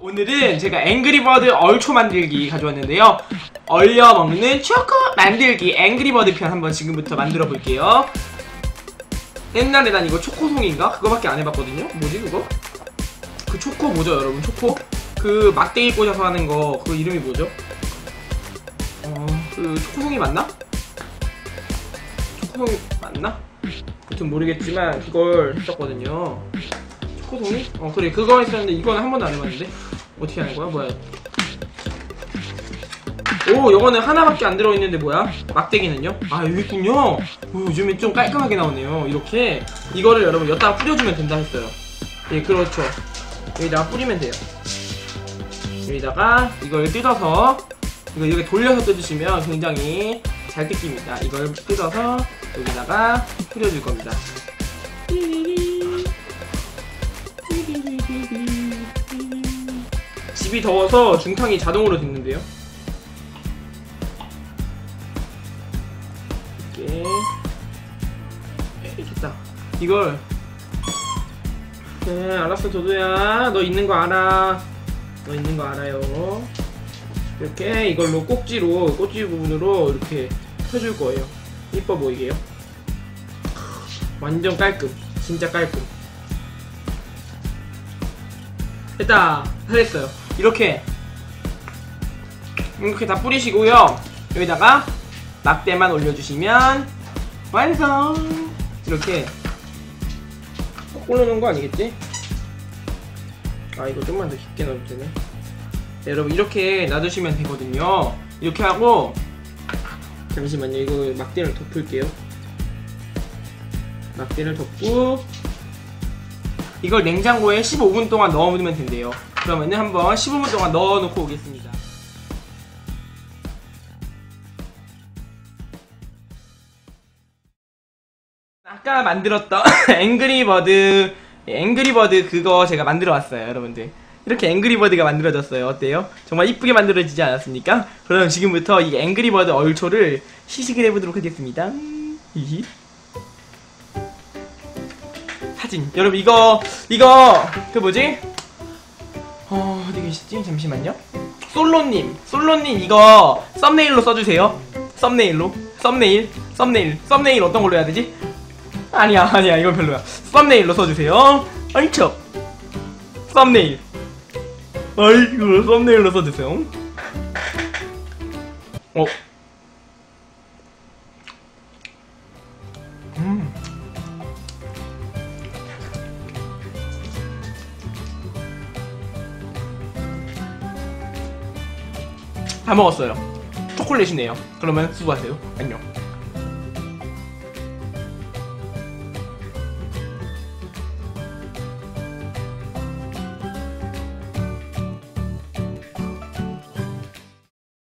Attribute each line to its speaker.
Speaker 1: 오늘은 제가 앵그리버드 얼초 만들기 가져왔는데요. 얼려 먹는 초코 만들기 앵그리버드 편 한번 지금부터 만들어 볼게요. 옛날에 난 이거 초코송인가? 그거밖에 안 해봤거든요. 뭐지 그거? 그 초코 뭐죠 여러분? 초코? 그 막대기 꽂아서 하는 거 그 이름이 뭐죠? 어, 그 초코송이 맞나? 초코송이 맞나? 아무튼 모르겠지만 그걸 했었거든요. 초코송이? 어 그래. 그거 했었는데 이거는 한 번도 안 해봤는데? 어떻게 하는 거야? 뭐야? 오 요거는 하나밖에 안 들어있는데 뭐야? 막대기는요? 아 여기 있군요. 오, 요즘에 좀 깔끔하게 나오네요. 이렇게. 이거를 여러분 여기다가 뿌려주면 된다 했어요. 예 그렇죠. 여기다가 뿌리면 돼요. 여기다가 이걸 뜯어서 이거 이렇게 돌려서 뜯으시면 굉장히 잘 뜯깁니다. 이걸 뜯어서 여기다가 뿌려줄 겁니다 집이 더워서 중탕이 자동으로 됐는데요. 이렇게. 이렇게 딱 이걸. 네 알았어 도도야. 너 있는 거 알아. 너 있는 거 알아요. 이렇게 이걸로 꼭지로 꼭지 부분으로 이렇게 펴줄 거예요. 이뻐 보이게요. 완전 깔끔. 진짜 깔끔 다 됐어요. 이렇게. 이렇게 다 뿌리시고요. 여기다가 막대만 올려주시면 완성! 이렇게 꼭 올려놓은 거 아니겠지? 아 이거 좀만 더 깊게 넣으면 되네. 네, 여러분 이렇게 놔두시면 되거든요. 이렇게 하고 잠시만요. 이거 막대를 덮을게요. 막대를 덮고 이걸 냉장고에 15분 동안 넣어두면 된대요 그러면은 한번 15분 동안 넣어놓고 오겠습니다 아까 만들었던 앵그리버드 앵그리버드 그거 제가 만들어 왔어요 여러분들 이렇게 앵그리버드가 만들어졌어요 어때요? 정말 이쁘게 만들어지지 않았습니까? 그럼 지금부터 이 앵그리버드 얼초를 시식을 해보도록 하겠습니다 히히. 사진. 여러분 이거 이거 그 뭐지? 어 어디 계시지? 잠시만요. 솔로님 솔로님 이거 썸네일로 써주세요. 썸네일로. 썸네일 썸네일 썸네일 어떤 걸로 해야 되지? 아니야 아니야 이건 별로야. 썸네일로 써주세요. 아이쵸 썸네일. 아이고 썸네일로 써주세요. 어 다 먹었어요. 초콜릿이네요. 그러면 수고하세요. 안녕